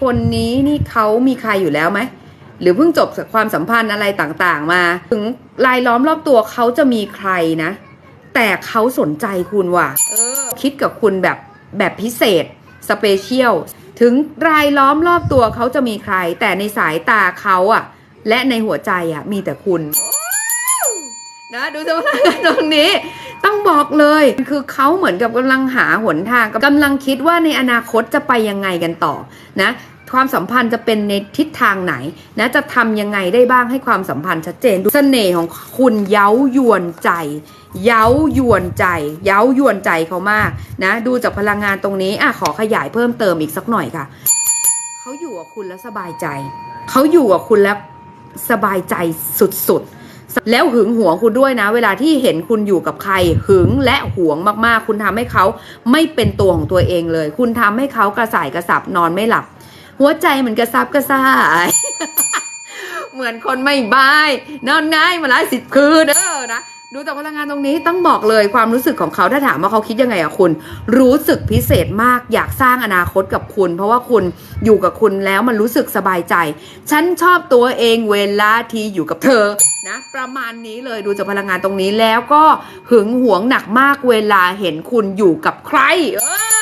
คนนี้นี่เขามีใครอยู่แล้วไหมหรือเพิ่งจบความสัมพันธ์อะไรต่างๆ มา ถึงรายล้อมรอบตัวเขาจะมีใครนะ แต่เขาสนใจคุณว่ะเออคิดกับคุณแบบแบบพิเศษสเปเชียลถึงรายล้อมรอบตัวเขาจะมีใคร แต่ในสายตาเขาอะและในหัวใจอะมีแต่คุณ นะดูสภาพตรงนี้ต้องบอกเลย คือเขาเหมือนกับกำลังหาหนทางกำลังคิดว่าในอนาคตจะไปยังไงกันต่อนะความสัมพันธ์จะเป็นในทิศทางไหนนะจะทำยังไงได้บ้างให้ความสัมพันธ์ชัดเจนดูเสน่ห์ของคุณเย้ายวนใจ เย้ายวนใจ เย้ายวนใจเขามากนะดูจากพลังงานตรงนี้อะขอขยายเพิ่มเติมอีกสักหน่อยค่ะเขาอยู่กับคุณแล้วสบายใจเขาอยู่กับคุณแล้วสบายใจสุดๆ แล้วหึงหวงคุณด้วยนะ เวลาที่เห็นคุณอยู่กับใคร หึงและหวงมากๆ คุณทำให้เขาไม่เป็นตัวของตัวเองเลย คุณทำให้เขากระสายกระสับนอนไม่หลับ หัวใจเหมือนกระซับกระซ่าย เหมือนคนไม่บายนอนง่ายมาหลายสิบคืนเด้อนะดูจากพลังงานตรงนี้ต้องบอกเลยความรู้สึกของเขาถ้าถามว่าเขาคิดยังไงอะคุณ รู้สึกพิเศษมากอยากสร้างอนาคตกับคุณ เพราะว่าคุณอยู่กับคุณแล้วมันรู้สึกสบายใจ ฉันชอบตัวเองเวลาที่อยู่กับเธอ ประมาณนี้เลยดูจากพลังงานตรงนี้แล้วก็หึงหวงหนักมากเวลาเห็นคุณอยู่กับใคร เออ